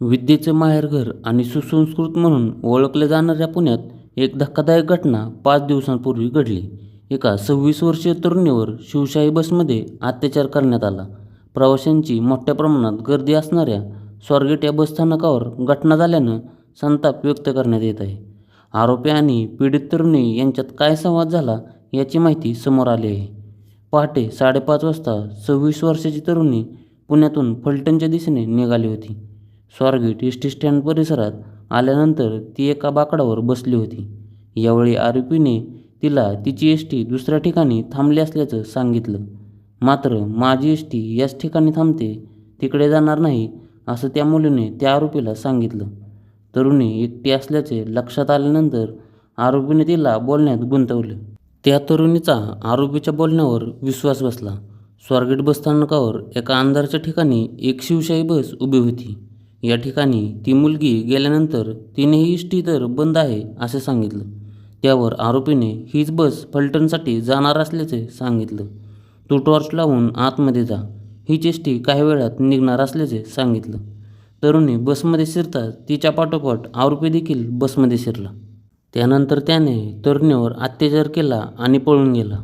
विद्येचं माहेरघर आणि सुसंस्कृत म्हणून ओळखल्या जाणाऱ्या पुण्यात एक धक्कादायक घटना पाच दिवसांपूर्वी घडली. एका सव्वीस वर्षीय तरुणीवर शिवशाही बसमध्ये अत्याचार करण्यात आला. प्रवाशांची मोठ्या प्रमाणात गर्दी असणाऱ्या स्वारगेट या बसस्थानकावर घटना झाल्यानं संताप व्यक्त करण्यात येत आहे. आरोपी आणि पीडित तरुणी यांच्यात काय संवाद झाला याची माहिती समोर आली आहे. पहाटे साडेपाच वाजता सव्वीस वर्षाची तरुणी पुण्यातून फलटणच्या दिशेने निघाली होती. स्वारगेट एस टी स्टँड परिसरात आल्यानंतर ती एका बाकडावर बसली होती. यावेळी आरोपीने तिला तिची एस टी दुसऱ्या ठिकाणी थांबली असल्याचं सांगितलं. मात्र माझी एस टी याच ठिकाणी थांबते तिकडे जाणार नाही असं त्या मुलीने त्या आरोपीला सांगितलं. तरुणी एकटी असल्याचे लक्षात आल्यानंतर आरोपीने तिला बोलण्यात गुंतवले. त्या तरुणीचा आरोपीच्या बोलण्यावर विश्वास बसला. स्वारगेट बसस्थानकावर एका अंधारच्या ठिकाणी एक शिवशाही बस उभी होती. या ठिकाणी ती मुलगी गेल्यानंतर तिने ही तर बंद आहे असे सांगितलं. त्यावर आरोपीने हीच बस फलटणसाठी जाणार असल्याचे सांगितलं. तू टॉर्च लावून आतमध्ये जा. ही चेष्टी काही वेळात निघणार असल्याचे सांगितलं. तरुणी बसमध्ये शिरताच तिच्या पाठोपाठ आरोपी देखील बसमध्ये शिरला. त्यानंतर त्याने तरुणीवर अत्याचार केला आणि पळून गेला.